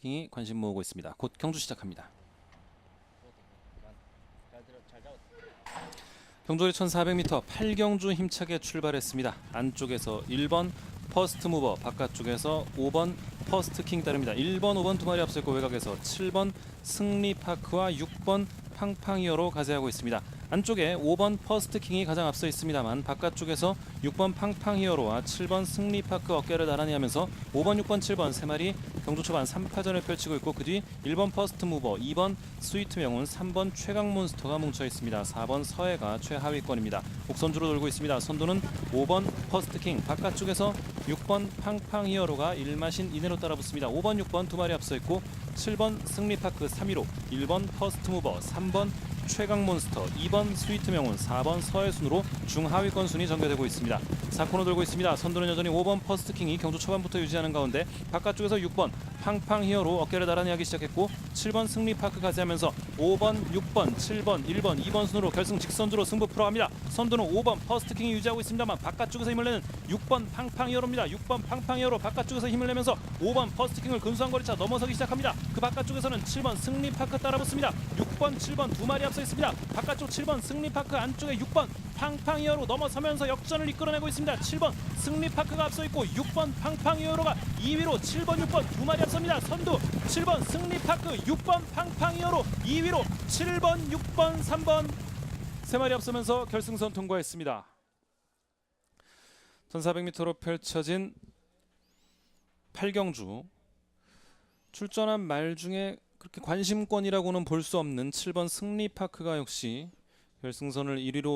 퍼스트킹이 관심 모으고 있습니다. 곧 경주 시작합니다. 경주의 1400m 8경주 힘차게 출발했습니다. 안쪽에서 1번 퍼스트 무버, 바깥쪽에서 5번 퍼스트 킹 따릅니다. 1번, 5번 두 마리 앞서 있고 외곽에서 7번 승리 파크와 6번 팡팡이어로 가세하고 있습니다. 안쪽에 5번 퍼스트 킹이 가장 앞서 있습니다만 바깥쪽에서 6번 팡팡히어로와 7번 승리파크 어깨를 나란히 하면서 5번, 6번, 7번 세 마리 경주 초반 3파전을 펼치고 있고 그 뒤 1번 퍼스트 무버, 2번 스위트 명운, 3번 최강 몬스터가 뭉쳐 있습니다. 4번 서해가 최하위권입니다. 곡선주로 돌고 있습니다. 선두는 5번 퍼스트 킹 바깥쪽에서 6번 팡팡 히어로가 일마신 이내로 따라붙습니다. 5번, 6번 두 마리 앞서 있고 7번 승리파크 3위로 1번 퍼스트 무버, 3번 최강 몬스터, 2번 스위트 명운, 4번 서해 순으로 중하위권 순위 전개되고 있습니다. 4코너 돌고 있습니다. 선두는 여전히 5번 퍼스트 킹이 경주 초반부터 유지하는 가운데 바깥쪽에서 6번 팡팡 히어로 어깨를 나란히 하기 시작했고 7번 승리 파크 가세하면서 5번, 6번, 7번, 1번, 2번 순으로 결승 직선주로 승부 풀어갑니다. 선두는 5번 퍼스트 킹이 유지하고 있습니다만 바깥쪽에서 힘을 내는 6번 팡팡 히어로입니다. 6번 팡팡 히어로 바깥쪽에서 힘을 내면서 5번 퍼스트 킹을 근소한 거리차 넘어서기 시작합니다. 그 바깥쪽에서는 7번 승리 파크 따라붙습니다. 6번, 7번 두 마리 앞서 있습니다. 바깥쪽 7번 승리 파크 안쪽에 6번 팡팡 히어로 넘어서면서 역전을 이끌어내고 있습니다. 7번 승리 파크가 앞서 있고 6번 팡팡 히어로가 2위로 7번, 6번 두 마리 앞 섭니다. 선두 7번 승리 파크 6번 팡팡 히어로 2위로 7번, 6번, 3번 세 마리 앞서면서 결승선 통과했습니다. 1400m로 펼쳐진 8경주 출전한 말 중에 그렇게 관심권이라고는 볼 수 없는 7번 승리 파크가 역시 결승선을 1위로